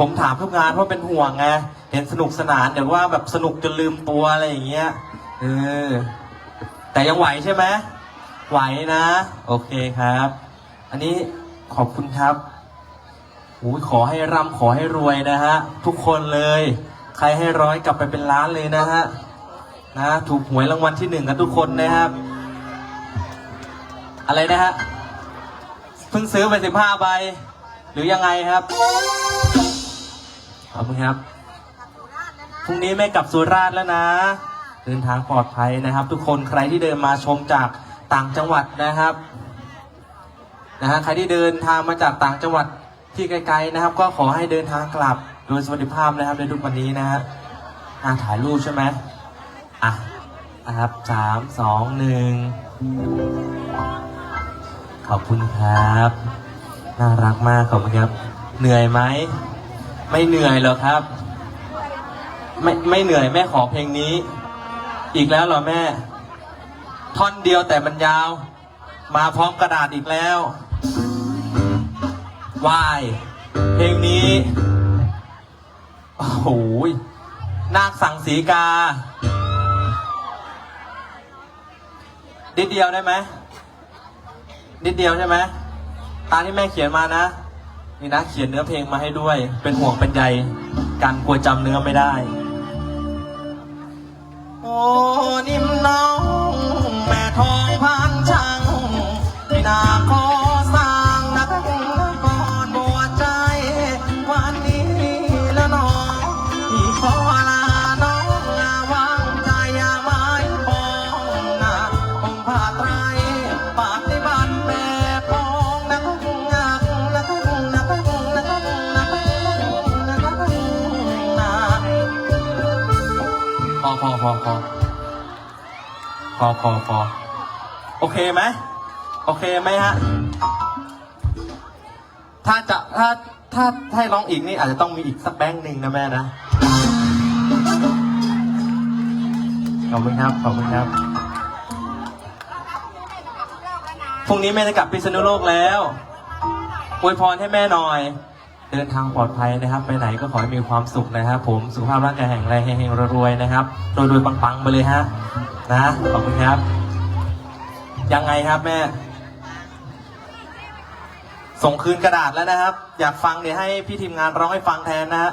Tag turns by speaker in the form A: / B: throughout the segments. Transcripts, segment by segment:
A: ผมถามทุกงานเพราะเป็นห่วงไงเห็นสนุกสนานเดี๋ยวว่าแบบสนุกจนลืมตัวอะไรอย่างเงี้ยเออแต่ยังไหวใช่ไหมไหวนะ โอเคครับ อันนี้ขอบคุณครับโอ้ยขอให้ร่ำขอให้รวยนะฮะ ทุกคนเลย ใครให้ร้อยกลับไปเป็นล้านเลยนะฮะนะถูกหวยรางวัลที่หนึ่งกันทุกคนนะครับ อะไรนะฮะเพิ่งซื้อไปสิบห้าใบหรือยังไงครับ ขอบคุณครับ พรุ่งนี้ไม่กลับสุราษฎร์แล้วนะ เดินทางปลอดภัยนะครับ ทุกคนใครที่เดินมาชมจากต่างจังหวัดนะครับ นะฮะใครที่เดินทางมาจากต่างจังหวัดที่ไกลๆนะครับ ก็ขอให้เดินทางกลับโดยสวัสดิภาพนะครับในทุกวันนี้นะฮะอะถ่ายรูปใช่ไหมอะนะครับสามสองหนึ่งขอบคุณครับ น่ารักมากขอบคุณครับ เหนื่อยไหม ไม่เหนื่อยหรอครับ ไม่ไม่เหนื่อยแม่ขอเพลงนี้ อีกแล้วเหรอแม่ ท่อนเดียวแต่มันยาว มาพร้อมกระดาษอีกแล้ววายเพลงนี้ โอ้โหยนาคสังสีกาดิดเดียวได้ไหมนิดเดียวใช่ไหมตามที่แม่เขียนมานะ นี่นะเขียนเนื้อเพลงมาให้ด้วย เป็นห่วงเป็นใยกันกลัวจำเนื้อไม่ได้ โอ้นิ่มน้อง แม่ทองพานช่างไม่นา อพอพอโอเคไหมโอเคไหมฮะ ถ้าจะถ้าถ้าให้ร้องอีกนี่อาจจะต้องมีอีกสักแบงค์หนึ่งนะแม่นะ ขอบคุณครับ ขอบคุณครับ พรุ่งนี้แม่จะกลับพิษณุโลกแล้วอวยพรให้แม่หน่อย เดินทางปลอดภัยนะครับ ไปไหนก็ขอให้มีความสุขนะครับผม สุขภาพร่างกายแข็งแรงเฮงๆรวยๆนะครับรวยๆปังๆไปเลยฮะ นะ ขอบคุณครับ ยังไงครับแม่ ส่งคืนกระดาษแล้วนะครับ อยากฟังเดี๋ยวให้พี่ทีมงานร้องให้ฟังแทนนะฮะ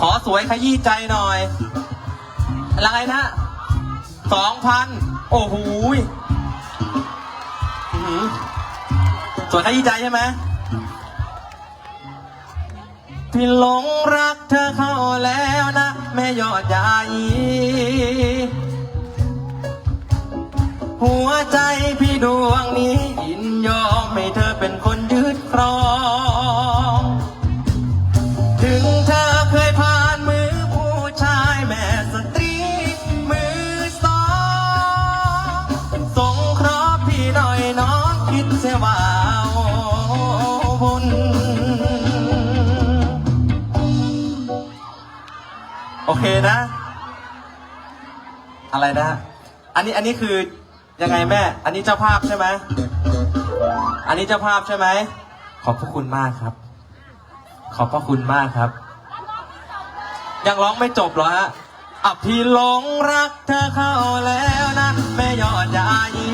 A: ขอสวยขยี้ใจหน่อย อะไรนะสองพันโอ้โหสวนใครดีใจใช่ไหม พี่หลงรักเธอเข้าแล้วนะแม่ยอดยายีหัวใจพี่ดวงนี้ยินยอมให้เธอเป็นคนยึดครอง เคนะ อะไรนะ อันนี้อันนี้คือยังไงแม่ อันนี้เจ้าภาพใช่ไหม อันนี้เจ้าภาพใช่ไหม ขอบพระคุณมากครับ ขอบพระคุณมากครับ ยังร้องไม่จบเหรอฮะอะพี่หลงรักเธอเข้าแล้วนะแม่ยอดยายี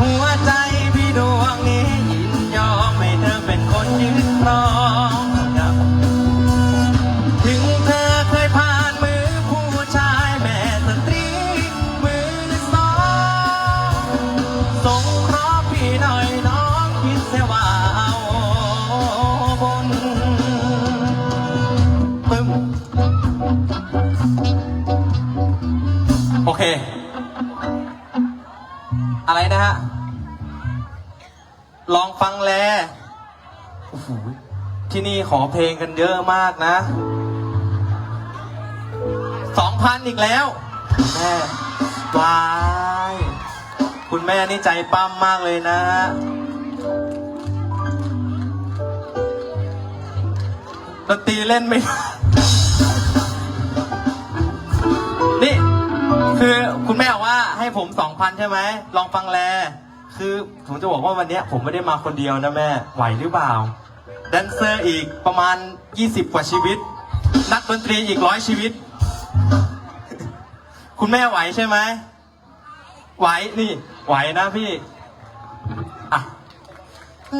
A: หัวใจพี่ดวงนี้ยินยอมให้เธอเป็นคนยืนครอง เค อะไรนะฮะ ลองฟังแลโอ้โหที่นี่ขอเพลงกันเยอะมากนะสองพันอีกแล้วแม่วาย คุณแม่นี่ใจปั้มมากเลยนะฮะดนตรีเล่นไม่ นี่ คือคุณแม่บอกว่าให้ผมสองพันใช่ไหม ลองฟังแลคือคือผมจะบอกว่าวันเนี้ยผมไม่ได้มาคนเดียวนะแม่ ไหวหรือเปล่า แดนเซอร์อีกประมาณ 20 กว่าชีวิต นักดนตรีอีกร้อยชีวิต คุณแม่ไหวใช่ไหม ไหวนี่ ไหวนะพี่อะ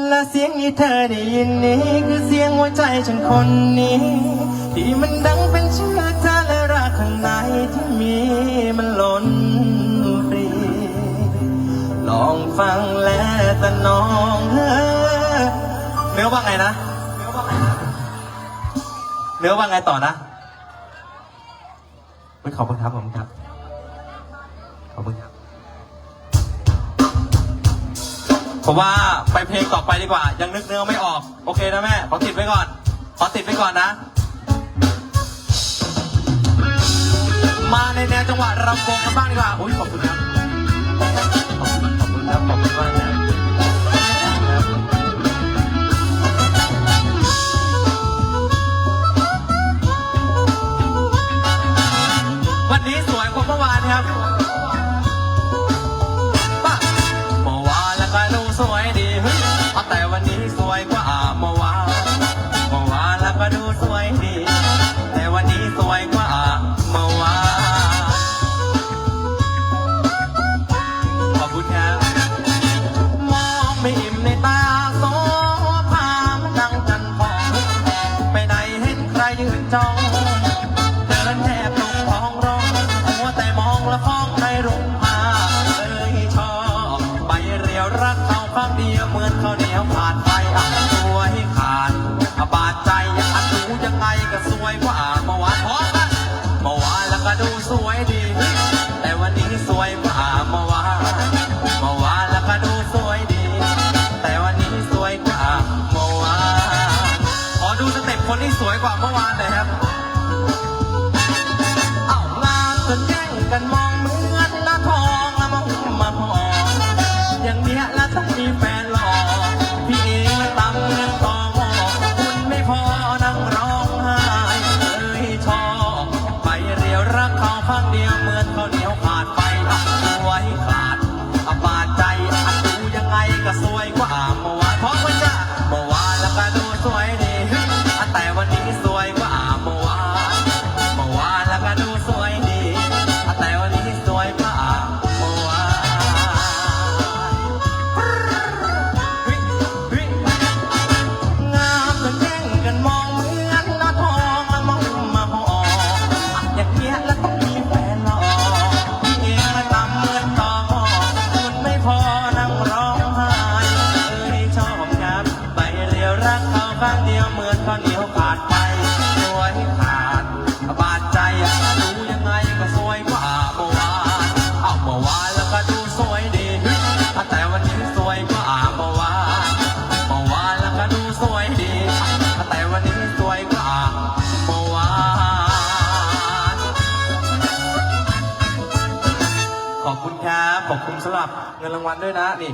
A: และเสียงที่เธอได้ยินนี้ คือเสียงหัวใจฉันคนนี้ ที่มันดังเป็นชื่อ ข้างในที่มีมันล้นปรี ลองฟังและแต่น้องเธอเนื้อว่าไงนะ เนื้อว่าไงต่อนะไม่ขอบคุณครับขอบคุณครับ ขอบคุณครับ ผมว่าไปเพลงต่อไปดีกว่า ยังนึกเนื้อไม่ออก โอเคนะแม่ ขอติดไว้ก่อน ขอติดไว้ก่อนนะ มาในแนวจังหวะรำวงกันบ้างดีกว่าอุ้ยขอบคุณครับขอบคุณขอบคุณครับขอบคุณมากนะครับวันนี้สวยกว่าเมื่อวานครับ ใรักเขาข้างเดียวเหมือนข้าวเหนียวขาดไปสวยขาดบาดใจดูยังไงก็สวยกว่าเมื่อวานเอาเมื่อวานแล้วก็ดูสวยดีแต่วันนี้สวยกว่าเมื่อวานเมื่อวานแล้วก็ดูสวยดีแต่วันนี้สวยกว่าเมื่อวานขอบคุณครับขอบคุณสำหรับเงินรางวัลด้วยนะนี่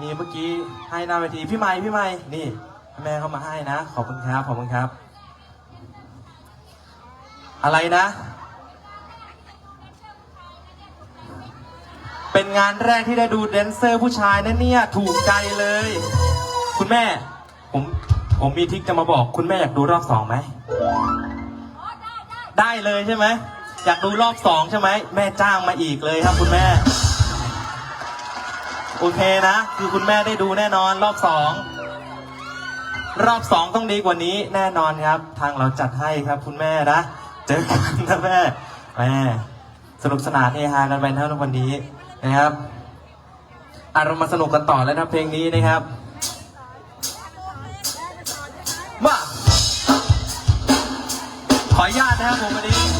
A: มีเมื่อกี้ให้หน้าเวทีพี่ไม้พี่ไม้นี่ แม่เข้ามาให้นะ ขอบคุณครับ ขอบคุณครับ อะไรนะ เป็นงานแรกที่ได้ดูแดนเซอร์ผู้ชายนะเนี่ย ถูกใจเลย คุณแม่ ผม ผมมีทริกจะมาบอก คุณแม่อยากดูรอบสองไหม ได้เลยใช่ไหม อยากดูรอบสองใช่ไหม แม่จ้างมาอีกเลยครับคุณแม่ โอเคนะ คือคุณแม่ได้ดูแน่นอนรอบสอง รอบสองต้องดีกว่านี้แน่นอนครับ ทางเราจัดให้ครับคุณแม่นะ เจอกันนะแม่แม่สนุกสนานเฮฮากันไปทั้งวันนี้นะครับอารมณ์มาสนุกกันต่อแล้วนะเพลงนี้นะครับมาขออนุญาตนะครับผมวันนี้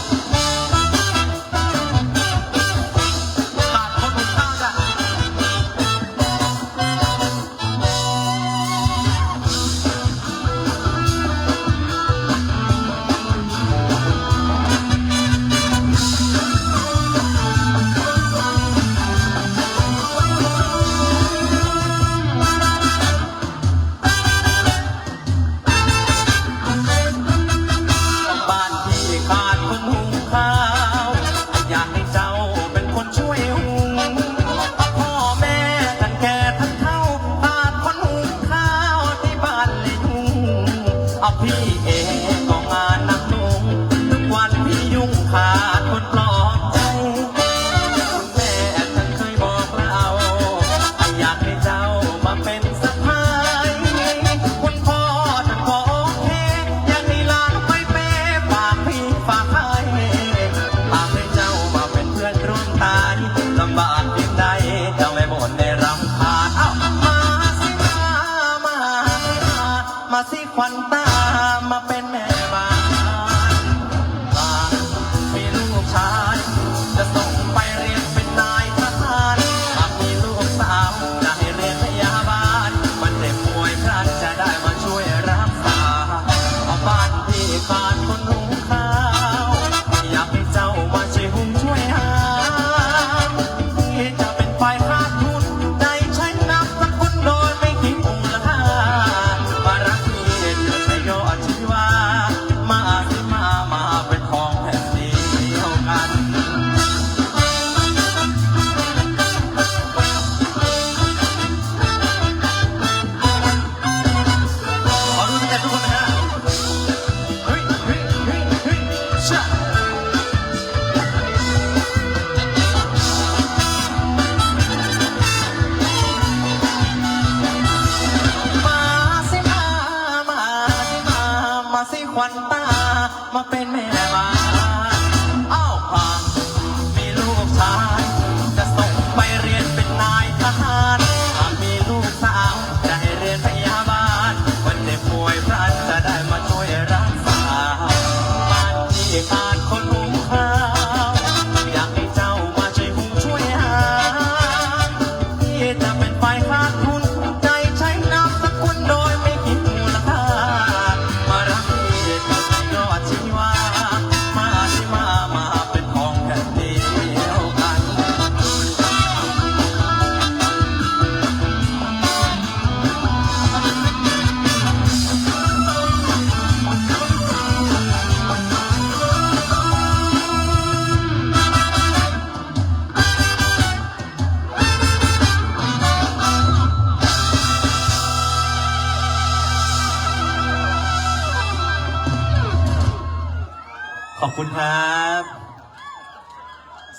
A: คุณครับ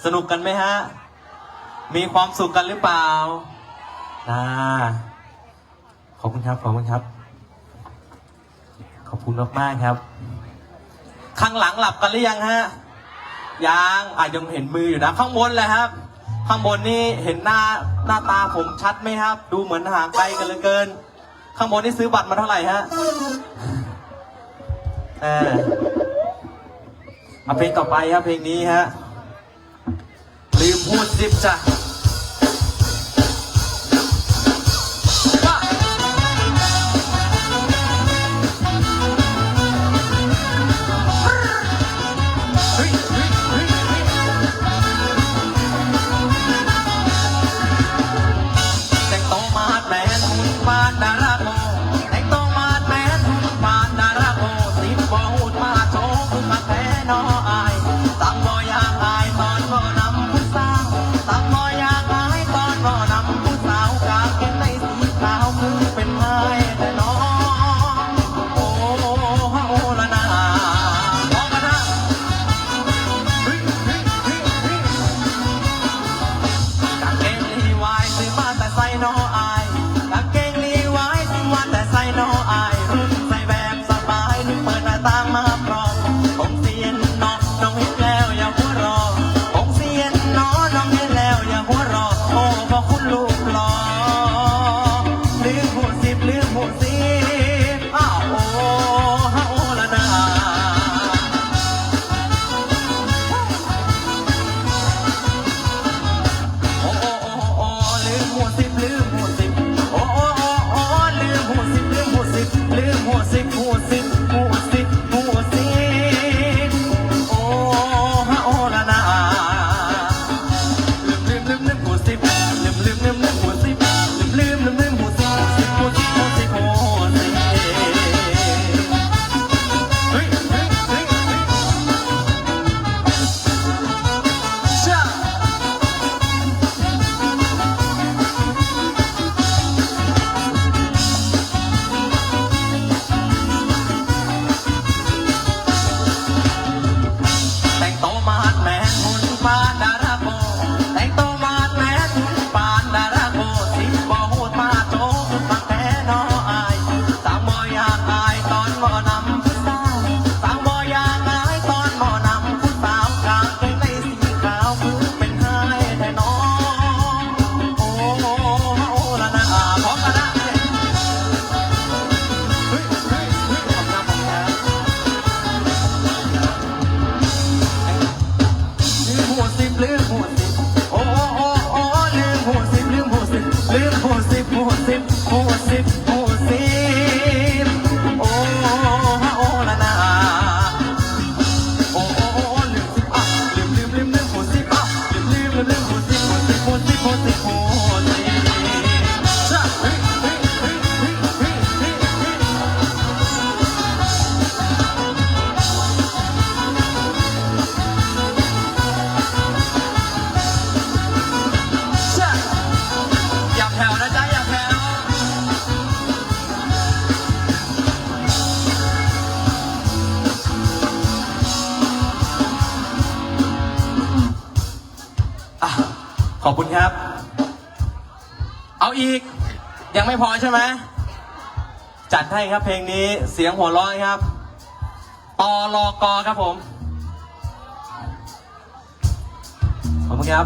A: สนุกกันไหมฮะ มีความสุขกันหรือเปล่าน่าขอบคุณครับ ขอบคุณครับ ขอบคุณมากๆครับ ข้างหลังหลับกันหรือยังฮะ ยังอาจยังเห็นมืออยู่นะ ข้างบนเลยครับ ข้างบนนี่เห็นหน้าหน้าตาผมชัดไหมครับ ดูเหมือนห่างไกลกันเหลือเกิน ข้างบนนี่ซื้อบัตรมาเท่าไหร่ฮะ เออ เพลงต่อไปครับเพลงนี้ฮะลืมพูดซิบจ้ะ คุณครับ เอาอีก ยังไม่พอใช่ไหม จัดให้ครับเพลงนี้เสียงหัวร้อนครับตอลอกอครับผม ขอบคุณครับ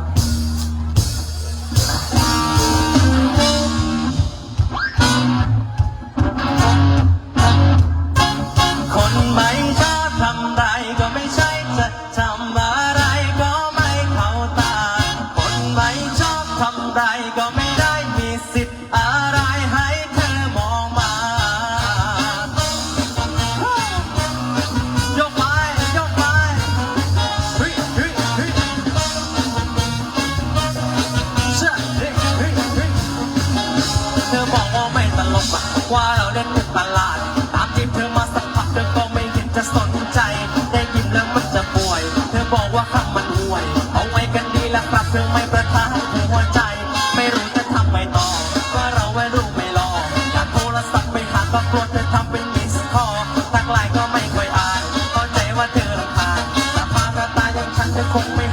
A: ลายก็ไม่ค่อยอ่านเข้าใจว่าเธอลำพานแต่มาตาตายังฉันเธอคงไม่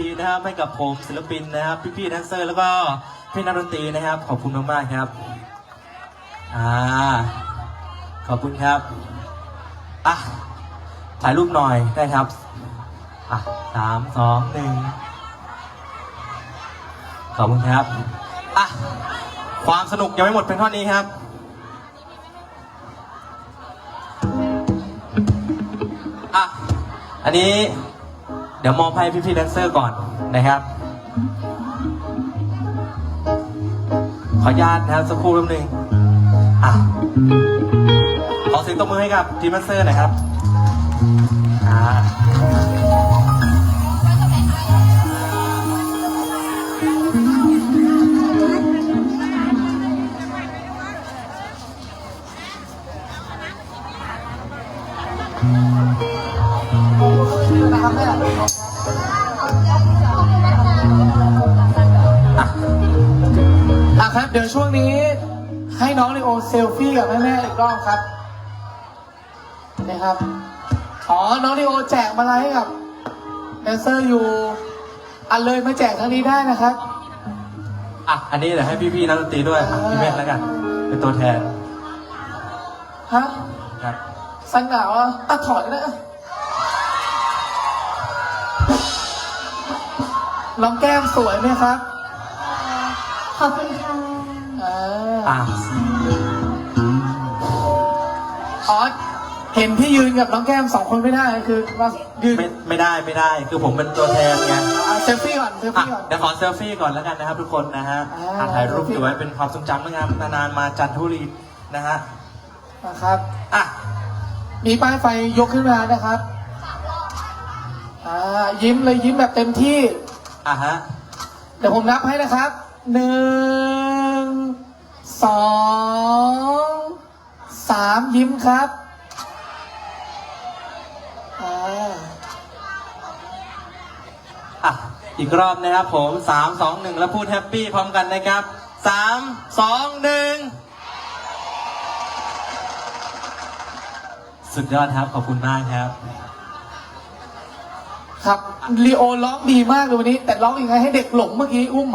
A: ทีนะครับให้กับผมศิลปินนะครับ พี่ๆแดนเซอร์ แล้วก็พี่นักดนตรีนะครับ ขอบคุณมากๆครับอ่าขอบคุณครับอะถ่ายรูปหน่อยได้ครับอะสามสองหนึ่งขอบคุณครับอะความสนุกยังไม่หมดเพียงเท่านี้ครับอะอันนี้ เดี๋ยวมอบให้พี่ๆแดนเซอร์ก่อนนะครับ ขออนุญาตนะครับสักครู่แป๊บนึงอะขอเสียงตบมือให้กับทีมแดนเซอร์หน่อยครับ
B: ให้น้องลีโอเซลฟี่กับแม่ๆอีกรอบครับนะครับ อ๋อ น้องลีโอแจกมาลัยให้กับแดนเซอร์อยู่ อันเลยมาแจกทางนี้ได้นะครับ
A: อะ อันนี้เดี๋ยวให้พี่ๆนักดนตรีด้วยอะพี่เมธแล้วกัน เป็นตัวแทน
B: ฮะ
A: ครับ
B: สังหนาวอะอะถอดนะน้องแก้มสวยไหมครับ
C: ขอบคุณค่ะ
B: อ่า
A: อะ
B: อ๋อเห็นพี่ยืนกับน้องแก้มสองคนไม่ได้คือว่ายืน
A: ไม่ไม่ได้ไม่ได้ คือผมเป็นตัวแทนไง
B: อะเซลฟี่ก่อนเซล
A: อะ
B: ฟี่ก่อน
A: เดี๋ยวขอเซลฟี่ก่อนแล้วกันนะครับทุกคนนะฮะ
B: อ่า
A: อะถ่ายรูปเก็บไว้เป็นความทรงจำเมื่องามนานๆมาจันทบุรีนะฮะ
B: นะครับ
A: อะ
B: มีป้ายไฟยกขึ้นมานะครับอ่ายิ้มเลยยิ้มแบบเต็มที่
A: อะฮะ
B: เดี๋ยวผมนับให้นะครับหนึ่ง สองสามยิ้มครับอ่า
A: อะอีกรอบนะครับผมสามสองหนึ่งแล้วพูดแฮปปี้พร้อมกันนะครับสามสองหนึ่งสุดยอดครับ ขอบคุณมากครับ
B: ครับลีโอร้องดีมากเลยวันนี้ แต่ร้องยังไงให้เด็กหลงเมื่อกี้อุ้ม